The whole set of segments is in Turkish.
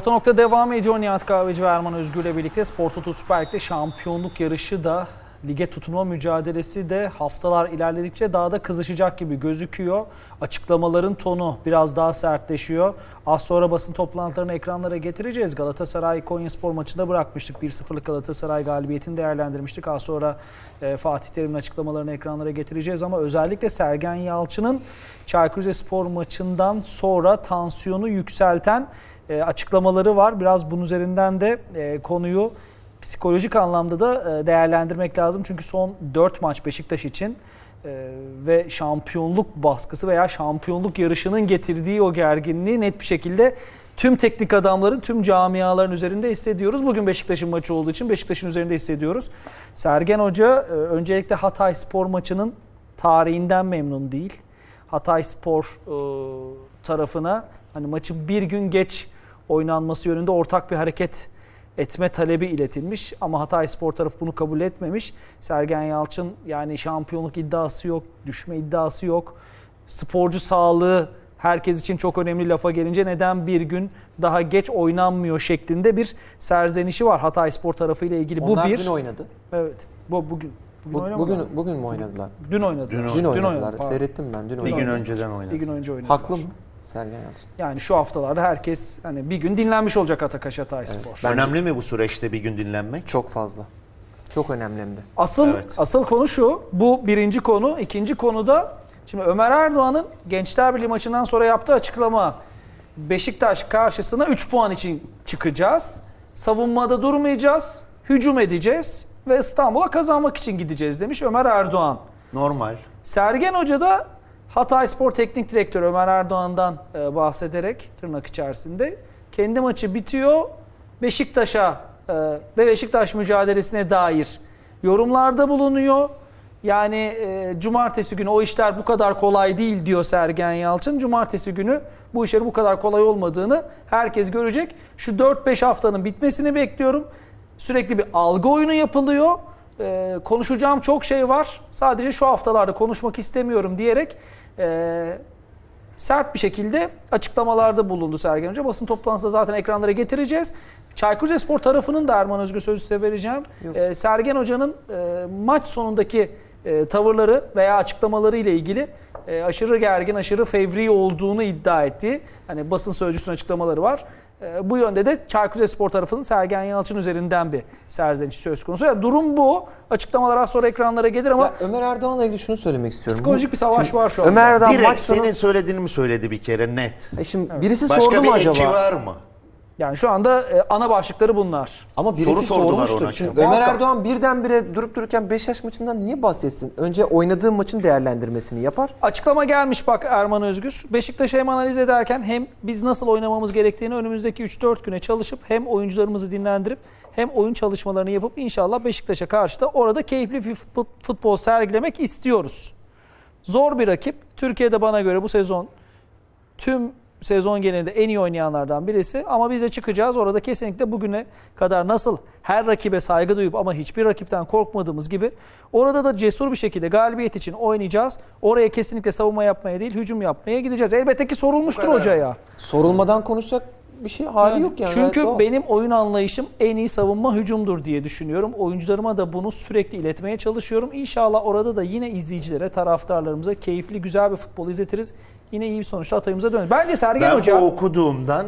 Orta nokta devam ediyor Nihat Kahveci ve Erman Özgür ile birlikte Spor Toto Süper Lig'de şampiyonluk yarışı da lige tutunma mücadelesi de haftalar ilerledikçe daha da kızışacak gibi gözüküyor. Açıklamaların tonu biraz daha sertleşiyor. Az sonra basın toplantılarını ekranlara getireceğiz. Galatasaray Konyaspor maçında bırakmıştık. 1-0'lık Galatasaray galibiyetini değerlendirmiştik. Az sonra e, Fatih Terim'in açıklamalarını ekranlara getireceğiz ama özellikle Sergen Yalçın'ın Çaykur Rizespor maçından sonra tansiyonu yükselten e, açıklamaları var. Biraz bunun üzerinden de e, konuyu psikolojik anlamda da e, değerlendirmek lazım. Çünkü son 4 maç Beşiktaş için ve şampiyonluk baskısı veya şampiyonluk yarışının getirdiği o gerginliği net bir şekilde tüm teknik adamların, tüm camiaların üzerinde hissediyoruz. Bugün Beşiktaş'ın maçı olduğu için Beşiktaş'ın üzerinde hissediyoruz. Sergen Hoca öncelikle Hatay Spor maçının tarihinden memnun değil. Hatay Spor tarafına hani maçın bir gün geç oynanması yönünde ortak bir hareket etme talebi iletilmiş ama Hatay Spor tarafı bunu kabul etmemiş. Sergen Yalçın yani şampiyonluk iddiası yok, düşme iddiası yok. Sporcu sağlığı herkes için çok önemli lafa gelince neden bir gün daha geç oynanmıyor şeklinde bir serzenişi var Hatay Spor tarafı ile ilgili. Bu Onlar bir. dün oynadı. Evet. Bu bugün. Bugün Bu- bugün bugün mü oynadılar? Dün oynadılar. Dün Dün, oynadı. oynadılar. oynadı, pardon. Seyrettim ben. Dün Bir oynadılar. gün önceden oynadı. Bir gün önce oynadılar. Haklı mı Sergen Yalçın? Yani şu haftalarda herkes hani bir gün dinlenmiş olacak Atakaş Hatay Spor. Önemli mi bu süreçte bir gün dinlenmek? Çok fazla. Çok önemli hem de. Asıl Evet. asıl konu şu. Bu birinci konu. İkinci konu da şimdi Ömer Erdoğan'ın Gençler Birliği maçından sonra yaptığı açıklama. Beşiktaş karşısına 3 puan için çıkacağız. Savunmada durmayacağız. Hücum edeceğiz ve İstanbul'a kazanmak için gideceğiz demiş Ömer Erdoğan. Normal. Sergen Hoca da Hatay Spor Teknik Direktörü Ömer Erdoğan'dan e, bahsederek tırnak içerisinde kendi maçı bitiyor Beşiktaş'a e, ve Beşiktaş mücadelesine dair yorumlarda bulunuyor. Yani e, cumartesi günü o işler bu kadar kolay değil diyor Sergen Yalçın. Cumartesi günü bu işlerin bu kadar kolay olmadığını herkes görecek. Şu 4-5 haftanın bitmesini bekliyorum. Sürekli bir algı oyunu yapılıyor. Ee, konuşacağım çok şey var. Sadece şu haftalarda konuşmak istemiyorum diyerek e, sert bir şekilde açıklamalarda bulundu Sergen Hoca. Basın toplantısında zaten ekranlara getireceğiz. Çaykur Rizespor tarafının da Erman Özgür sözü size vereceğim. Yok. Ee, Sergen Hoca'nın e, maç sonundaki e, tavırları veya açıklamaları ile ilgili e, aşırı gergin, aşırı fevri olduğunu iddia ettiği hani basın sözcüsünün açıklamaları var. E, bu yönde de Çaykur Rizespor tarafının Sergen Yalçın üzerinden bir serzeniş söz konusu. Yani durum bu. Açıklamalar az sonra ekranlara gelir ama Ya Ömer Erdoğan'la ilgili şunu söylemek istiyorum. psikolojik bir savaş Şimdi var şu anda. Ömer Erdoğan Direkt maç sonu... senin söylediğini mi söyledi bir kere net? E şimdi birisi Başka sordu bir mu eki acaba? var mı? Yani şu anda e, ana başlıkları bunlar. Ama birisi Soru sordular sormuştur. ona Çünkü. Ömer Muhakkak. Erdoğan birdenbire durup dururken Beşiktaş maçından niye bahsetsin? Önce oynadığı maçın değerlendirmesini yapar. Açıklama gelmiş bak Erman Özgür. Beşiktaş'ı hem analiz ederken hem biz nasıl oynamamız gerektiğini önümüzdeki 3-4 güne çalışıp hem oyuncularımızı dinlendirip hem oyun çalışmalarını yapıp inşallah Beşiktaş'a karşı da orada keyifli bir futbol sergilemek istiyoruz. Zor bir rakip. Türkiye'de bana göre bu sezon tüm sezon genelinde en iyi oynayanlardan birisi ama biz de çıkacağız. Orada kesinlikle bugüne kadar nasıl her rakibe saygı duyup ama hiçbir rakipten korkmadığımız gibi orada da cesur bir şekilde galibiyet için oynayacağız. Oraya kesinlikle savunma yapmaya değil hücum yapmaya gideceğiz. Elbette ki sorulmuştur hocaya. Sorulmadan konuşacak bir şey hali Yani yok yani. Çünkü doğal. benim oyun anlayışım en iyi savunma hücumdur diye düşünüyorum. Oyuncularıma da bunu sürekli iletmeye çalışıyorum. İnşallah orada da yine izleyicilere, taraftarlarımıza keyifli, güzel bir futbol izletiriz. Yine iyi bir sonuçta atayımıza döneriz. Bence Sergen Ben Hoca bu okuduğumdan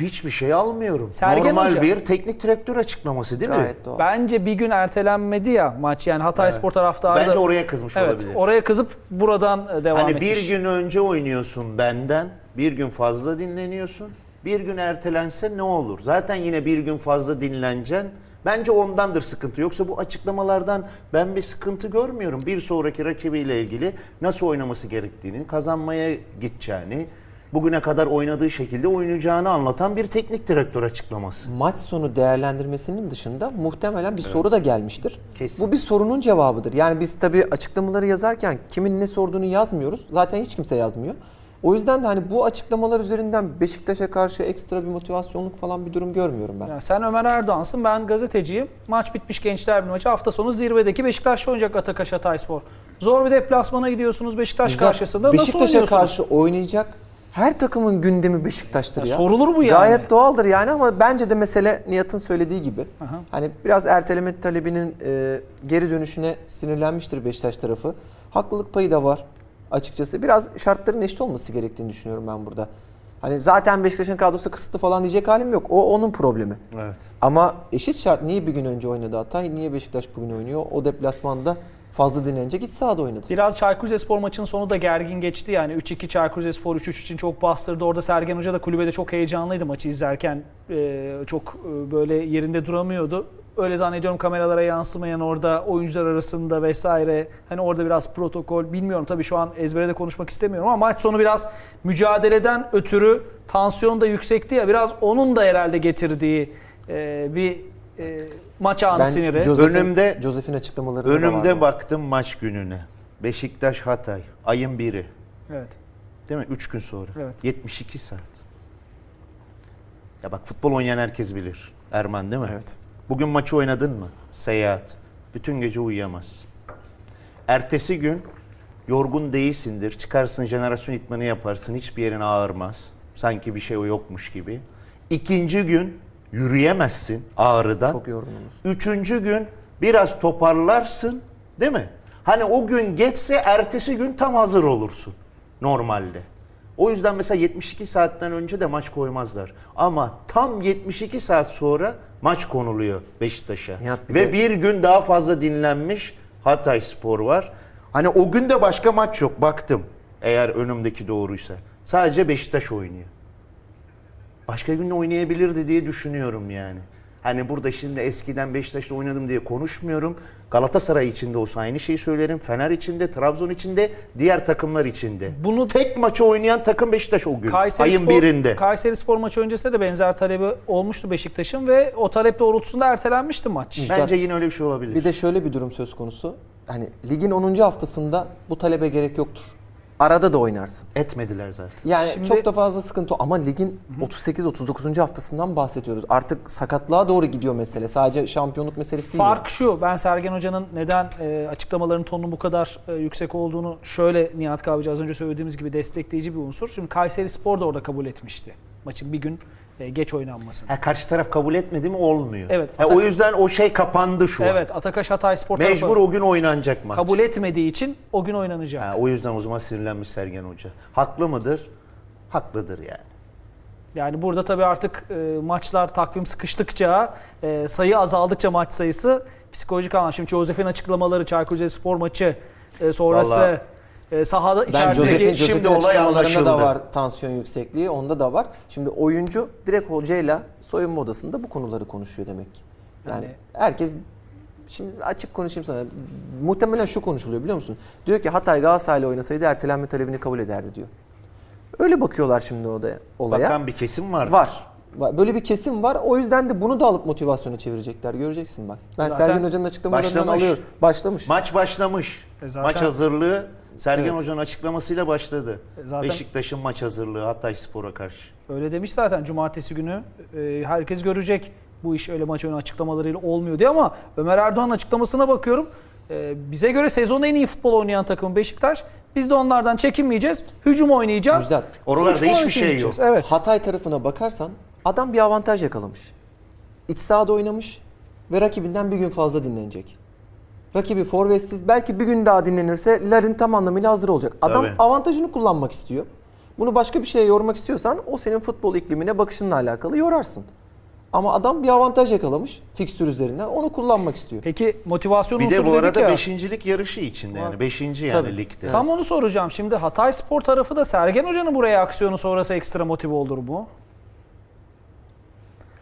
hiçbir şey almıyorum. Sergen Normal Hoca- bir teknik direktör açıklaması değil mi? Doğal. bence bir gün ertelenmedi ya maç yani Hatay Spor taraftarı Bence da oraya kızmış evet, olabilir. oraya kızıp buradan e, devam Hani etmiş. bir gün önce oynuyorsun benden, bir gün fazla dinleniyorsun. Bir gün ertelense ne olur? Zaten yine bir gün fazla dinleneceksin. Bence ondandır sıkıntı. Yoksa bu açıklamalardan ben bir sıkıntı görmüyorum. Bir sonraki rakibiyle ilgili nasıl oynaması gerektiğini, kazanmaya gideceğini, bugüne kadar oynadığı şekilde oynayacağını anlatan bir teknik direktör açıklaması. maç sonu değerlendirmesinin dışında muhtemelen bir soru da gelmiştir. Kesin. Bu bir sorunun cevabıdır. Yani biz tabii açıklamaları yazarken kimin ne sorduğunu yazmıyoruz. Zaten hiç kimse yazmıyor. O yüzden de hani bu açıklamalar üzerinden Beşiktaş'a karşı ekstra bir motivasyonluk falan bir durum görmüyorum ben. Yani sen Ömer Erdoğan'sın, ben gazeteciyim. Maç bitmiş Gençler bir maçı. Hafta sonu zirvedeki Beşiktaş oynayacak Atakaş Hatayspor. Zor bir deplasmana gidiyorsunuz Beşiktaş Bizler karşısında. Beşiktaş'a karşı oynayacak her takımın gündemi Beşiktaş'tır Ya ya. sorulur bu yani. Gayet doğaldır yani ama bence de mesele Nihat'ın söylediği gibi. Aha. Hani biraz erteleme talebinin e, geri dönüşüne sinirlenmiştir Beşiktaş tarafı. Haklılık payı da var açıkçası. Biraz şartların eşit olması gerektiğini düşünüyorum ben burada. Hani zaten Beşiktaş'ın kadrosu kısıtlı falan diyecek halim yok. O onun problemi. Evet. Ama eşit şart niye bir gün önce oynadı Hatay? Niye Beşiktaş bugün oynuyor? O deplasmanda fazla dinlenecek iç sahada oynadı. Biraz Çaykur Rizespor maçının sonu da gergin geçti yani 3-2 Çaykur Rizespor 3-3 için çok bastırdı. Orada Sergen Hoca da kulübede çok heyecanlıydı maçı izlerken. Ee, çok e, böyle yerinde duramıyordu. Öyle zannediyorum kameralara yansımayan orada oyuncular arasında vesaire. Hani orada biraz protokol bilmiyorum tabii şu an ezbere de konuşmak istemiyorum ama maç sonu biraz mücadeleden ötürü tansiyon da yüksekti ya biraz onun da herhalde getirdiği e, bir e, maç anı siniri. Josef'in- Önümde- Josef'in açıklamaları. Önümde baktım maç gününe. Beşiktaş Hatay ayın biri. Evet. Değil mi? 3 gün sonra. Evet. 72 saat. Ya bak futbol oynayan herkes bilir. Erman değil mi? Evet. Bugün maçı oynadın mı? Seyahat. Bütün gece uyuyamazsın. Ertesi gün yorgun değilsindir. Çıkarsın jenerasyon itmanı yaparsın. Hiçbir yerin ağırmaz. Sanki bir şey yokmuş gibi. İkinci gün yürüyemezsin ağrıdan. Çok yorgunumuz. Üçüncü gün biraz toparlarsın değil mi? Hani o gün geçse ertesi gün tam hazır olursun normalde. O yüzden mesela 72 saatten önce de maç koymazlar. Ama tam 72 saat sonra maç konuluyor Beşiktaş'a. Bir Ve de- bir gün daha fazla dinlenmiş Hatay Spor var. Hani o gün de başka maç yok baktım eğer önümdeki doğruysa. Sadece Beşiktaş oynuyor başka gün oynayabilirdi diye düşünüyorum yani. Hani burada şimdi eskiden Beşiktaş'ta oynadım diye konuşmuyorum. Galatasaray içinde olsa aynı şeyi söylerim. Fener içinde, Trabzon içinde, diğer takımlar içinde. Bunu- tek maçı oynayan takım Beşiktaş o gün. Kayseri ayın Spor, birinde. Kayseri Spor maçı öncesinde de benzer talebi olmuştu Beşiktaş'ın ve o talep doğrultusunda ertelenmişti maç. Bence yine öyle bir şey olabilir. Bir de şöyle bir durum söz konusu. Hani ligin 10. haftasında bu talebe gerek yoktur. Arada da oynarsın. Etmediler zaten. Yani Şimdi- çok da fazla sıkıntı ama ligin 38-39. haftasından bahsediyoruz. Artık sakatlığa doğru gidiyor mesele. Sadece şampiyonluk meselesi değil. Fark şu, ben Sergen Hoca'nın neden e, açıklamaların tonunun bu kadar e, yüksek olduğunu şöyle Nihat Kahveci az önce söylediğimiz gibi destekleyici bir unsur. Şimdi Kayseri Spor da orada kabul etmişti. Maçın bir gün geç oynanmasını. Ha, karşı taraf kabul etmedi mi olmuyor. Evet, Ha, o yüzden o şey kapandı şu an. Evet, Atakaş Hatay Spor Mecbur tarafı o gün oynanacak maç. kabul etmediği için o gün oynanacak. Ha, o yüzden o zaman sinirlenmiş Sergen Hoca. Haklı mıdır? Haklıdır yani. Yani burada tabii artık e, maçlar takvim sıkıştıkça, e, sayı azaldıkça maç sayısı psikolojik anlamda. Şimdi Josef'in açıklamaları, Çaykur Rizespor maçı e, sonrası Vallahi- e, sahada Ben içerisindeki... Josef'in, şimdi Josef'in olay açıklamalarında anlaşıldı. da var tansiyon yüksekliği. Onda da var. Şimdi oyuncu direkt hocayla soyunma odasında bu konuları konuşuyor demek ki. Yani, Yani- herkes Şimdi açık konuşayım sana. Muhtemelen şu konuşuluyor biliyor musun? Diyor ki Hatay Galatasaray'la oynasaydı ertelenme talebini kabul ederdi diyor. Öyle bakıyorlar şimdi odaya, olaya. Bakan bir kesim var. Var. Var. Böyle bir kesim var. O yüzden de bunu da alıp motivasyona çevirecekler. Göreceksin bak. Ben Zaten Sergen Hoca'nın açıklamalarından başlamış. alıyorum. Başlamış. Maç başlamış. E zaten- Maç hazırlığı Sergen Evet. Hoca'nın açıklamasıyla başladı. E zaten- Beşiktaş'ın maç hazırlığı Hatay Spor'a karşı. Öyle demiş zaten cumartesi günü. e, herkes görecek bu iş öyle maç önü açıklamalarıyla olmuyor diye ama Ömer Erdoğan'ın açıklamasına bakıyorum. E, bize göre sezonun en iyi futbol oynayan takım Beşiktaş. Biz de onlardan çekinmeyeceğiz. Hücum oynayacağız. Güzel. Oralarda hiçbir şey yok. Evet. Hatay tarafına bakarsan adam bir avantaj yakalamış. İç sahada oynamış ve rakibinden bir gün fazla dinlenecek. Rakibi forvetsiz belki bir gün daha dinlenirse Larin tam anlamıyla hazır olacak. Adam Tabii. avantajını kullanmak istiyor. Bunu başka bir şeye yormak istiyorsan o senin futbol iklimine bakışınla alakalı yorarsın. Ama adam bir avantaj yakalamış fikstür üzerinden onu kullanmak istiyor. Peki motivasyon Bir de unsuru bu dedik arada ya. beşincilik yarışı içinde yani. Beşinci yani Tabii. ligde. Tam onu soracağım. Şimdi Hatay Spor tarafı da Sergen Hoca'nın buraya aksiyonu sonrası ekstra motive olur mu?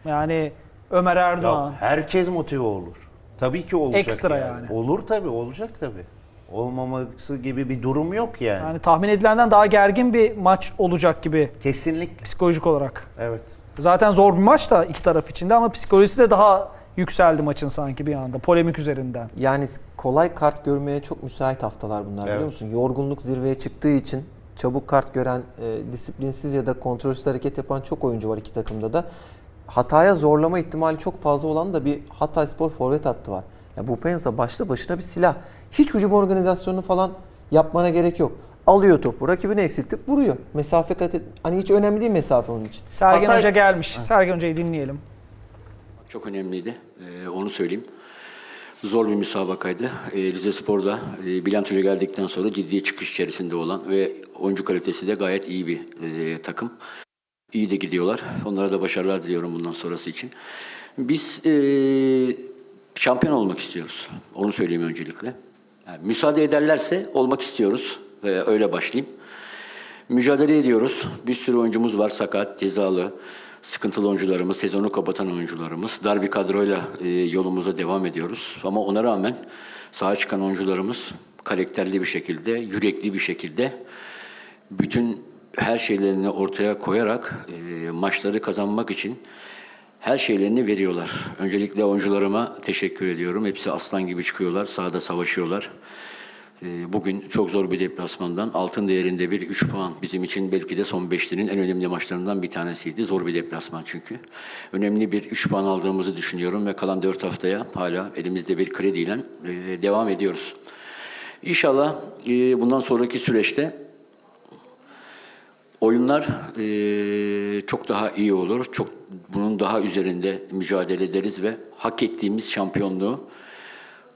Yani Ömer Erdoğan. Ya herkes motive olur. Tabii ki olacak Ekstra yani. yani. Olur tabii olacak tabii. Olmaması gibi bir durum yok yani. Yani tahmin edilenden daha gergin bir maç olacak gibi Kesinlikle. psikolojik olarak. Evet. Zaten zor bir maç da iki taraf içinde ama psikolojisi de daha yükseldi maçın sanki bir anda polemik üzerinden. Yani kolay kart görmeye çok müsait haftalar bunlar biliyor Evet. musun? Yorgunluk zirveye çıktığı için çabuk kart gören, e, disiplinsiz ya da kontrolsüz hareket yapan çok oyuncu var iki takımda da. Hataya zorlama ihtimali çok fazla olan da bir Hatay Spor forvet hattı var. Ya bu Penza başlı başına bir silah. Hiç hücum organizasyonu falan yapmana gerek yok. alıyor topu. Rakibini eksiltip vuruyor. Mesafe kat et, hani hiç önemli değil mesafe onun için. Sergen Hatay- Hoca gelmiş. Sergen Hoca'yı dinleyelim. Çok önemliydi. Ee, onu söyleyeyim. Zor bir müsabakaydı. Ee, Rize Spor'da e, Bülent Hoca geldikten sonra ciddi çıkış içerisinde olan ve oyuncu kalitesi de gayet iyi bir e, takım. İyi de gidiyorlar. Onlara da başarılar diliyorum bundan sonrası için. Biz e, şampiyon olmak istiyoruz. Onu söyleyeyim öncelikle. Yani müsaade ederlerse olmak istiyoruz. Ve öyle başlayayım. Mücadele ediyoruz. Bir sürü oyuncumuz var sakat, cezalı, sıkıntılı oyuncularımız, sezonu kapatan oyuncularımız. Dar bir kadroyla e, yolumuza devam ediyoruz. Ama ona rağmen sahaya çıkan oyuncularımız karakterli bir şekilde, yürekli bir şekilde bütün her şeylerini ortaya koyarak e, maçları kazanmak için her şeylerini veriyorlar. Öncelikle oyuncularıma teşekkür ediyorum. Hepsi aslan gibi çıkıyorlar, sahada savaşıyorlar. Ee, Bugün çok zor bir deplasmandan altın değerinde bir 3 puan bizim için belki de son beşlinin en önemli maçlarından bir tanesiydi. Zor bir deplasman çünkü. Önemli bir 3 puan aldığımızı düşünüyorum ve kalan 4 haftaya hala elimizde bir krediyle e, devam ediyoruz. İnşallah e, bundan sonraki süreçte Oyunlar eee, çok daha iyi olur. Çok bunun daha üzerinde mücadele ederiz ve hak ettiğimiz şampiyonluğu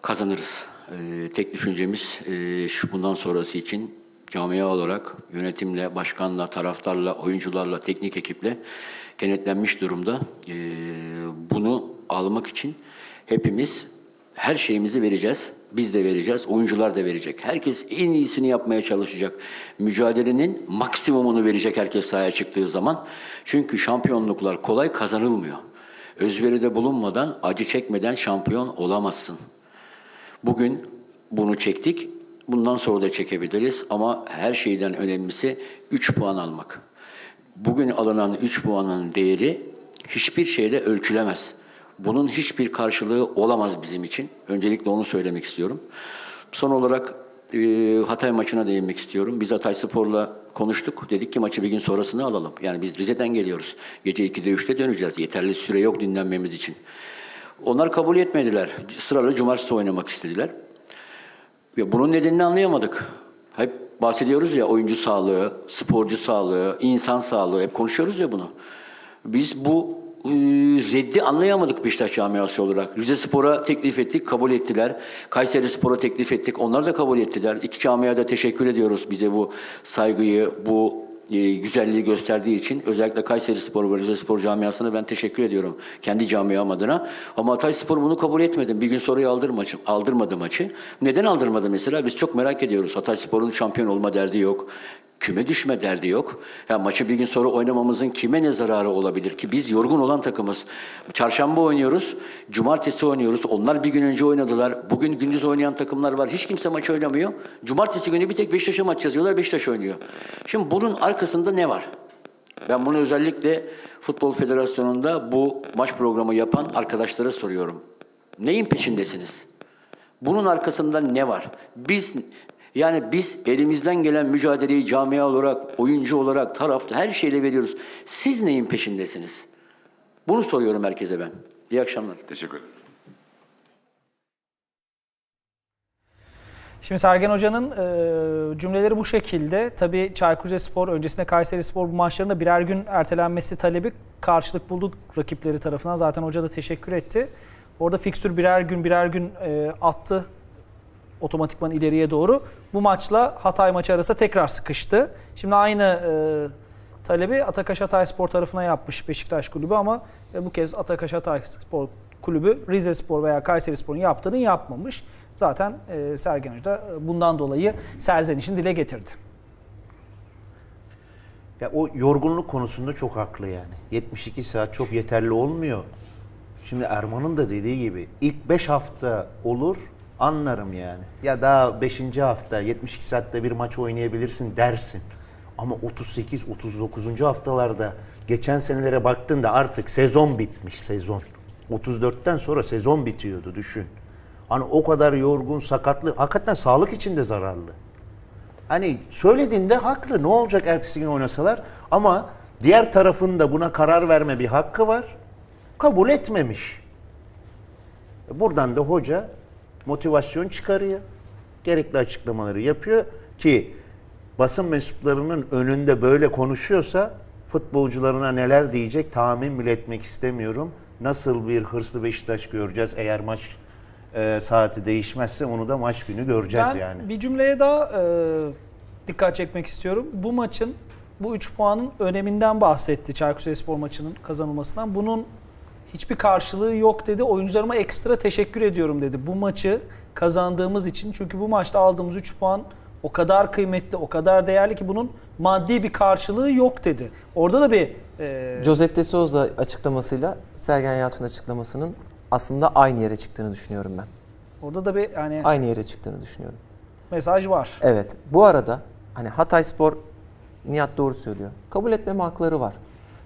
kazanırız. Eee, tek düşüncemiz eee, şu bundan sonrası için camia olarak yönetimle, başkanla, taraftarla, oyuncularla, teknik ekiple kenetlenmiş durumda. Eee, bunu almak için hepimiz her şeyimizi vereceğiz. Biz de vereceğiz, oyuncular da verecek. Herkes en iyisini yapmaya çalışacak. Mücadelenin maksimumunu verecek herkes sahaya çıktığı zaman. Çünkü şampiyonluklar kolay kazanılmıyor. Özveride bulunmadan, acı çekmeden şampiyon olamazsın. Bugün bunu çektik. Bundan sonra da çekebiliriz ama her şeyden önemlisi 3 puan almak. Bugün alınan 3 puanın değeri hiçbir şeyle ölçülemez. Bunun hiçbir karşılığı olamaz bizim için. Öncelikle onu söylemek istiyorum. Son olarak e, Hatay maçına değinmek istiyorum. Biz Hatay Spor'la konuştuk. Dedik ki maçı bir gün sonrasını alalım. Yani biz Rize'den geliyoruz. Gece 2'de 3'te döneceğiz. Yeterli süre yok dinlenmemiz için. Onlar kabul etmediler. Sıralı cumartesi oynamak istediler. Ya bunun nedenini anlayamadık. Hep bahsediyoruz ya oyuncu sağlığı, sporcu sağlığı, insan sağlığı hep konuşuyoruz ya bunu. Biz bu reddi anlayamadık Beşiktaş camiası olarak. Rize Spor'a teklif ettik, kabul ettiler. Kayseri Spor'a teklif ettik, onlar da kabul ettiler. İki camiaya da teşekkür ediyoruz bize bu saygıyı, bu e, güzelliği gösterdiği için. Özellikle Kayseri Spor ve Rize Spor camiasına ben teşekkür ediyorum. Kendi camiam adına. Ama Hatay Spor bunu kabul etmedi. Bir gün sonra aldırma aldırmadı maçı. Neden aldırmadı mesela? Biz çok merak ediyoruz. Hatay Spor'un şampiyon olma derdi yok. Küme düşme derdi yok. Ya maçı bir gün sonra oynamamızın kime ne zararı olabilir ki? Biz yorgun olan takımız. Çarşamba oynuyoruz, cumartesi oynuyoruz. Onlar bir gün önce oynadılar. Bugün gündüz oynayan takımlar var. Hiç kimse maç oynamıyor. Cumartesi günü bir tek Beşiktaş'a maç yazıyorlar. Beşiktaş oynuyor. Şimdi bunun arkasında ne var? Ben bunu özellikle Futbol Federasyonu'nda bu maç programı yapan arkadaşlara soruyorum. Neyin peşindesiniz? Bunun arkasında ne var? Biz yani biz elimizden gelen mücadeleyi camia olarak, oyuncu olarak, tarafta her şeyle veriyoruz. Siz neyin peşindesiniz? Bunu soruyorum herkese ben. İyi akşamlar. Teşekkür ederim. Şimdi Sergen Hoca'nın e, cümleleri bu şekilde. Tabii Çaykur Rizespor öncesinde Kayseri Spor bu maçlarında birer gün ertelenmesi talebi karşılık buldu rakipleri tarafından. Zaten hoca da teşekkür etti. Orada fikstür birer gün birer gün e, attı otomatikman ileriye doğru. Bu maçla Hatay maçı arasında tekrar sıkıştı. Şimdi aynı e, talebi Atakaş Hatay Spor tarafına yapmış Beşiktaş Kulübü ama e, bu kez Atakaş Hatay Spor Kulübü Rize Spor veya Kayseri Spor'un yaptığını yapmamış. Zaten e, Sergen Hoca e, bundan dolayı serzenişini dile getirdi. Ya o yorgunluk konusunda çok haklı yani. 72 saat çok yeterli olmuyor. Şimdi Erman'ın da dediği gibi ilk 5 hafta olur anlarım yani. Ya daha 5. hafta 72 saatte bir maç oynayabilirsin dersin. Ama 38 39. haftalarda geçen senelere baktığında artık sezon bitmiş sezon. 34'ten sonra sezon bitiyordu düşün. Hani o kadar yorgun, sakatlı, hakikaten sağlık için de zararlı. Hani söylediğinde haklı. Ne olacak ertesi gün oynasalar? Ama diğer tarafın da buna karar verme bir hakkı var. Kabul etmemiş. Buradan da hoca motivasyon çıkarıyor. Gerekli açıklamaları yapıyor ki basın mensuplarının önünde böyle konuşuyorsa futbolcularına neler diyecek tahmin bile etmek istemiyorum. Nasıl bir hırslı Beşiktaş göreceğiz eğer maç e, saati değişmezse onu da maç günü göreceğiz Ben yani. bir cümleye daha e, dikkat çekmek istiyorum. Bu maçın bu 3 puanın öneminden bahsetti Çaykur Rizespor maçının kazanılmasından. Bunun hiçbir karşılığı yok dedi. Oyuncularıma ekstra teşekkür ediyorum dedi. Bu maçı kazandığımız için çünkü bu maçta aldığımız 3 puan o kadar kıymetli, o kadar değerli ki bunun maddi bir karşılığı yok dedi. Orada da bir e, Joseph de Souza açıklamasıyla Sergen Yalçın açıklamasının aslında aynı yere çıktığını düşünüyorum ben. orada da bir yani Aynı yere çıktığını düşünüyorum. mesaj var. Evet. Bu arada hani Hatay Spor Nihat doğru söylüyor. Kabul etmeme hakları var.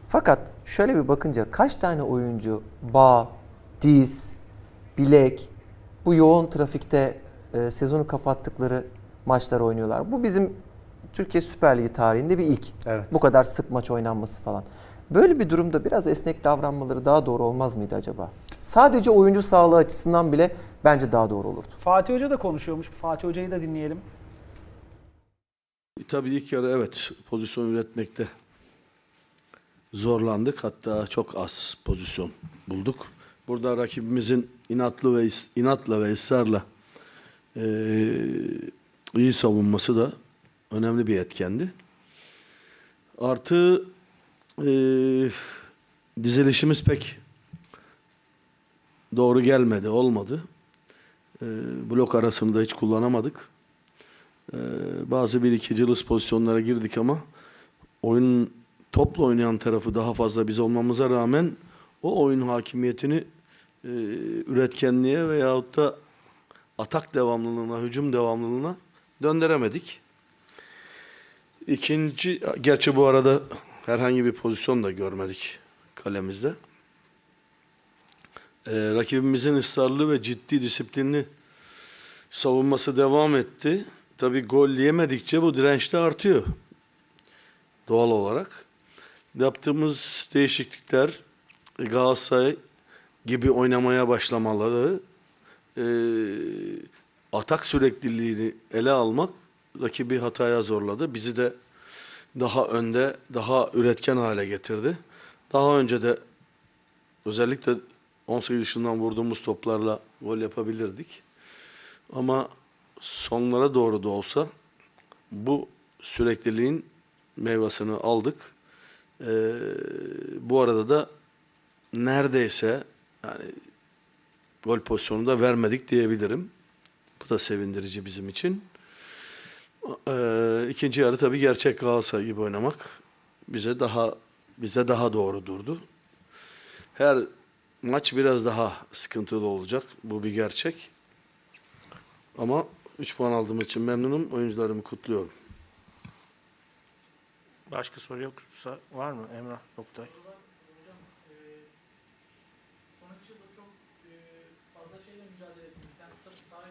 Fakat şöyle bir bakınca kaç tane oyuncu bağ, diz, bilek bu yoğun trafikte e, sezonu kapattıkları maçlar oynuyorlar. Bu bizim Türkiye Süper Ligi tarihinde bir ilk. Evet. Bu kadar sık maç oynanması falan. Böyle bir durumda biraz esnek davranmaları daha doğru olmaz mıydı acaba? Sadece oyuncu sağlığı açısından bile bence daha doğru olurdu. Fatih Hoca da konuşuyormuş. Fatih Hoca'yı da dinleyelim. Tabii ilk yarı evet pozisyon üretmekte zorlandık. Hatta çok az pozisyon bulduk. Burada rakibimizin inatlı ve inatla ve ısrarla eee, iyi savunması da önemli bir etkendi. Artı eee, dizilişimiz pek doğru gelmedi, olmadı. Eee, blok arasını da hiç kullanamadık. Ee, bazı bir iki cılız pozisyonlara girdik ama oyun topla oynayan tarafı daha fazla biz olmamıza rağmen o oyun hakimiyetini e, üretkenliğe veyahut da atak devamlılığına, hücum devamlılığına döndüremedik. İkinci, gerçi bu arada herhangi bir pozisyon da görmedik kalemizde. Ee, rakibimizin ısrarlı ve ciddi disiplinli savunması devam etti. Tabii gol yemedikçe bu direnç de artıyor. Doğal olarak. Yaptığımız değişiklikler Galatasaray gibi oynamaya başlamaları, e, atak sürekliliğini ele almak rakibi hataya zorladı. Bizi de daha önde, daha üretken hale getirdi. Daha önce de özellikle 18 dışından vurduğumuz toplarla gol yapabilirdik. Ama sonlara doğru da olsa bu sürekliliğin meyvasını aldık. Ee, bu arada da neredeyse yani gol pozisyonu da vermedik diyebilirim. Bu da sevindirici bizim için. Ee, ikinci yarı tabii gerçek Galatasaray gibi oynamak bize daha bize daha doğru durdu. Her maç biraz daha sıkıntılı olacak. Bu bir gerçek. Ama 3 puan aldığım için memnunum. Oyuncularımı kutluyorum. Başka soru yoksa var mı Emrah Oktay? E,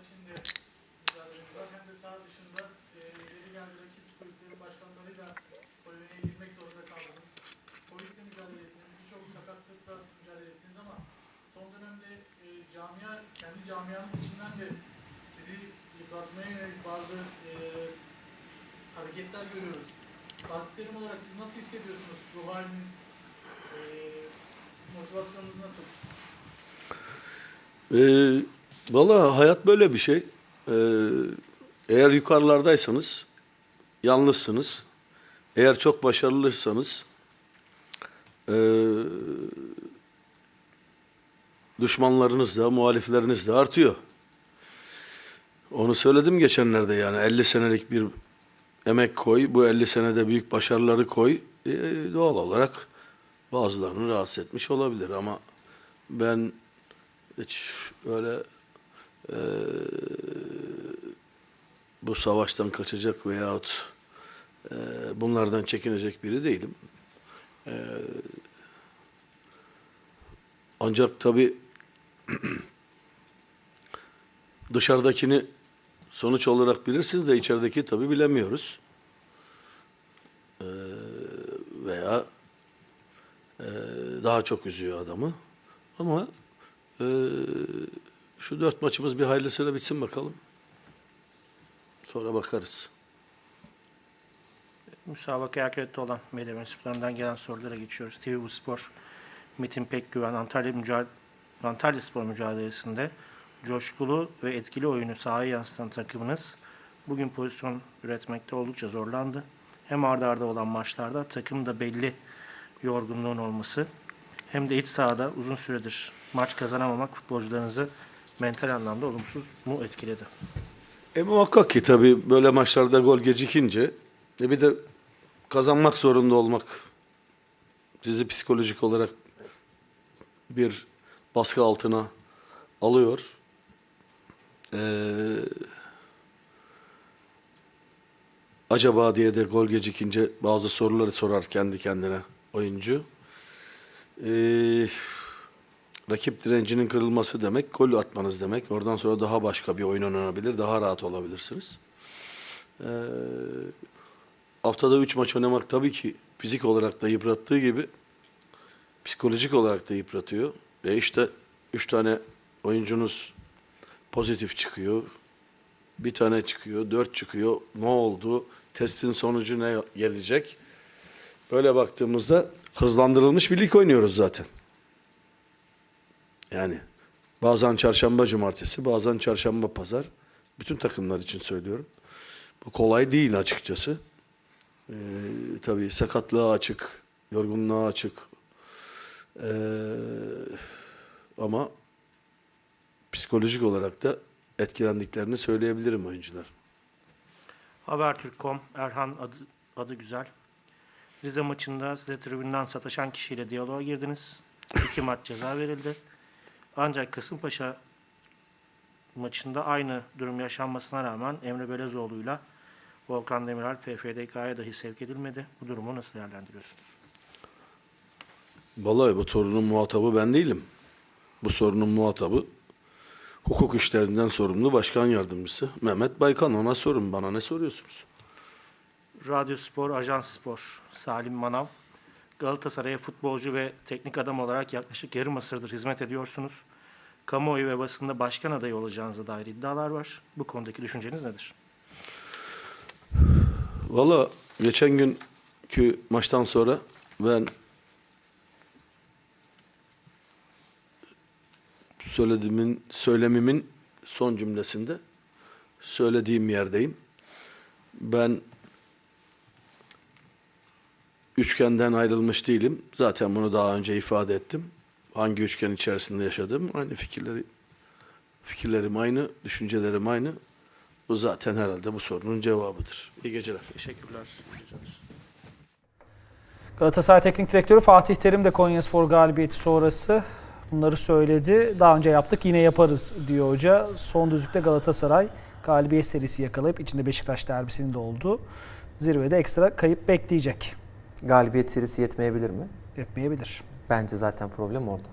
içinde mücadeleniz var hem de saha dışında e, ileri geldi rakip kulüplerin başkanlarıyla girmek zorunda kaldınız. Covid'le mücadele ettiniz. Birçok sakatlıkla mücadele ettiniz ama son dönemde e, camia, kendi camianız içinden de sizi yıpratmaya yönelik bazı e, hareketler görüyoruz. Fatih Terim olarak siz nasıl hissediyorsunuz? Ruh haliniz, e, motivasyonunuz nasıl? Ee, Valla hayat böyle bir şey. Ee, eğer yukarılardaysanız yalnızsınız. Eğer çok başarılıysanız ee, düşmanlarınız da muhalifleriniz de artıyor. Onu söyledim geçenlerde yani 50 senelik bir emek koy, bu 50 senede büyük başarıları koy. Ee, doğal olarak bazılarını rahatsız etmiş olabilir ama ben hiç öyle eee, bu savaştan kaçacak veyahut eee, bunlardan çekinecek biri değilim. Eee, ancak tabii dışarıdakini sonuç olarak bilirsiniz de içerideki tabii bilemiyoruz. Eee, veya eee, daha çok üzüyor adamı. Ama eee, şu dört maçımız bir hayırlısıyla bitsin bakalım. Sonra bakarız. Müsabakaya akredite olan medya mensuplarından gelen sorulara geçiyoruz. TV Spor, Metin Pekgüven, Antalya, mücadele, Antalya Spor mücadelesinde coşkulu ve etkili oyunu sahaya yansıtan takımınız bugün pozisyon üretmekte oldukça zorlandı. Hem arda arda olan maçlarda takımda belli yorgunluğun olması hem de iç sahada uzun süredir maç kazanamamak futbolcularınızı mental anlamda olumsuz mu etkiledi? E muhakkak ki tabii böyle maçlarda gol gecikince e bir de kazanmak zorunda olmak sizi psikolojik olarak bir baskı altına alıyor. Ee, acaba diye de gol gecikince bazı soruları sorar kendi kendine oyuncu. Ee, rakip direncinin kırılması demek, gol atmanız demek. Oradan sonra daha başka bir oyun oynanabilir, daha rahat olabilirsiniz. Ee, haftada 3 maç oynamak tabii ki fizik olarak da yıprattığı gibi psikolojik olarak da yıpratıyor. Ve işte 3 tane oyuncunuz pozitif çıkıyor. Bir tane çıkıyor, dört çıkıyor. Ne oldu? Testin sonucu ne gelecek? Böyle baktığımızda hızlandırılmış bir lig oynuyoruz zaten. Yani bazen çarşamba cumartesi, bazen çarşamba pazar. Bütün takımlar için söylüyorum. Bu kolay değil açıkçası. Ee, tabii sakatlığa açık, yorgunluğa açık. Ee, ama psikolojik olarak da etkilendiklerini söyleyebilirim oyuncular. Habertürk.com Erhan adı, adı güzel. Rize maçında size tribünden sataşan kişiyle diyaloğa girdiniz. İki maç ceza verildi. Ancak Kasımpaşa maçında aynı durum yaşanmasına rağmen Emre Belezoğlu'yla Volkan Demirel PFDK'ya dahi sevk edilmedi. Bu durumu nasıl değerlendiriyorsunuz? Vallahi bu sorunun muhatabı ben değilim. Bu sorunun muhatabı hukuk işlerinden sorumlu başkan yardımcısı Mehmet Baykan. Ona sorun bana ne soruyorsunuz? Radyo Spor, Ajans Spor, Salim Manav. Galatasaray'a futbolcu ve teknik adam olarak yaklaşık yarım asırdır hizmet ediyorsunuz. Kamuoyu ve basında başkan adayı olacağınıza dair iddialar var. Bu konudaki düşünceniz nedir? Valla geçen günkü maçtan sonra ben söylediğimin, söylemimin son cümlesinde söylediğim yerdeyim. Ben üçgenden ayrılmış değilim. Zaten bunu daha önce ifade ettim. Hangi üçgen içerisinde yaşadım aynı fikirleri fikirlerim aynı, düşüncelerim aynı. Bu zaten herhalde bu sorunun cevabıdır. İyi geceler. Teşekkürler. İyi geceler. Galatasaray Teknik Direktörü Fatih Terim de Konyaspor galibiyeti sonrası bunları söyledi. Daha önce yaptık yine yaparız diyor hoca. Son düzlükte Galatasaray galibiyet serisi yakalayıp içinde Beşiktaş derbisinin de oldu. Zirvede ekstra kayıp bekleyecek. Galibiyet serisi yetmeyebilir mi? Yetmeyebilir. Bence zaten problem orada.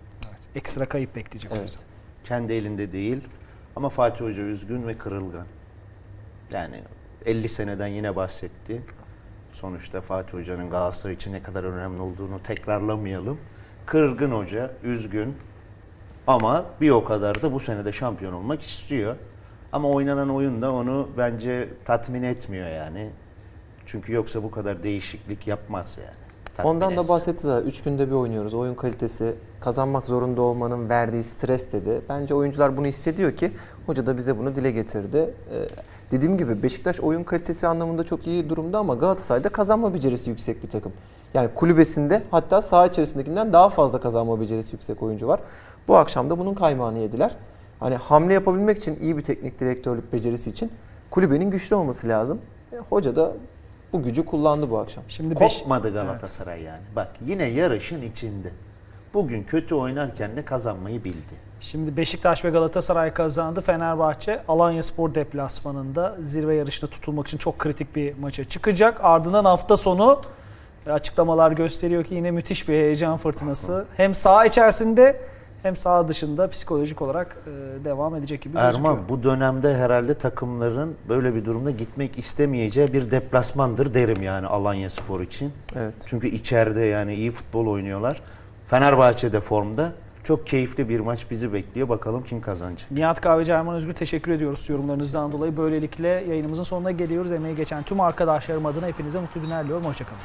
Ekstra kayıp bekleyecek o Evet. Kendi elinde değil. Ama Fatih Hoca üzgün ve kırılgan. Yani 50 seneden yine bahsetti. Sonuçta Fatih Hoca'nın Galatasaray için ne kadar önemli olduğunu tekrarlamayalım. Kırgın hoca, üzgün. Ama bir o kadar da bu sene de şampiyon olmak istiyor. Ama oynanan oyun da onu bence tatmin etmiyor yani. Çünkü yoksa bu kadar değişiklik yapmaz yani. Tatmin Ondan da etsin. bahsetti zaten. Üç günde bir oynuyoruz. Oyun kalitesi, kazanmak zorunda olmanın verdiği stres dedi. Bence oyuncular bunu hissediyor ki hoca da bize bunu dile getirdi. Ee, dediğim gibi Beşiktaş oyun kalitesi anlamında çok iyi durumda ama Galatasaray'da kazanma becerisi yüksek bir takım. Yani kulübesinde hatta saha içerisindekinden daha fazla kazanma becerisi yüksek oyuncu var. Bu akşam da bunun kaymağını yediler. Hani hamle yapabilmek için iyi bir teknik direktörlük becerisi için kulübenin güçlü olması lazım. E, hoca da bu gücü kullandı bu akşam. Şimdi beş, Kopmadı Galatasaray yani. Bak yine yarışın içinde. Bugün kötü oynarken de kazanmayı bildi. Şimdi Beşiktaş ve Galatasaray kazandı. Fenerbahçe Alanya Spor deplasmanında zirve yarışına tutulmak için çok kritik bir maça çıkacak. Ardından hafta sonu e, açıklamalar gösteriyor ki yine müthiş bir heyecan fırtınası. Hem saha içerisinde hem saha dışında psikolojik olarak e, devam edecek gibi gözüküyor. Erman bu dönemde herhalde takımların böyle bir durumda gitmek istemeyeceği bir deplasmandır derim yani Alanya Spor için. Evet. Çünkü içeride yani iyi futbol oynuyorlar. Fenerbahçe de formda. Çok keyifli bir maç bizi bekliyor. Bakalım kim kazanacak. Nihat Kahveci, Erman Özgür teşekkür ediyoruz yorumlarınızdan dolayı. Böylelikle yayınımızın sonuna geliyoruz. Emeği geçen tüm arkadaşlarım adına hepinize mutlu günler diliyorum. Hoşçakalın.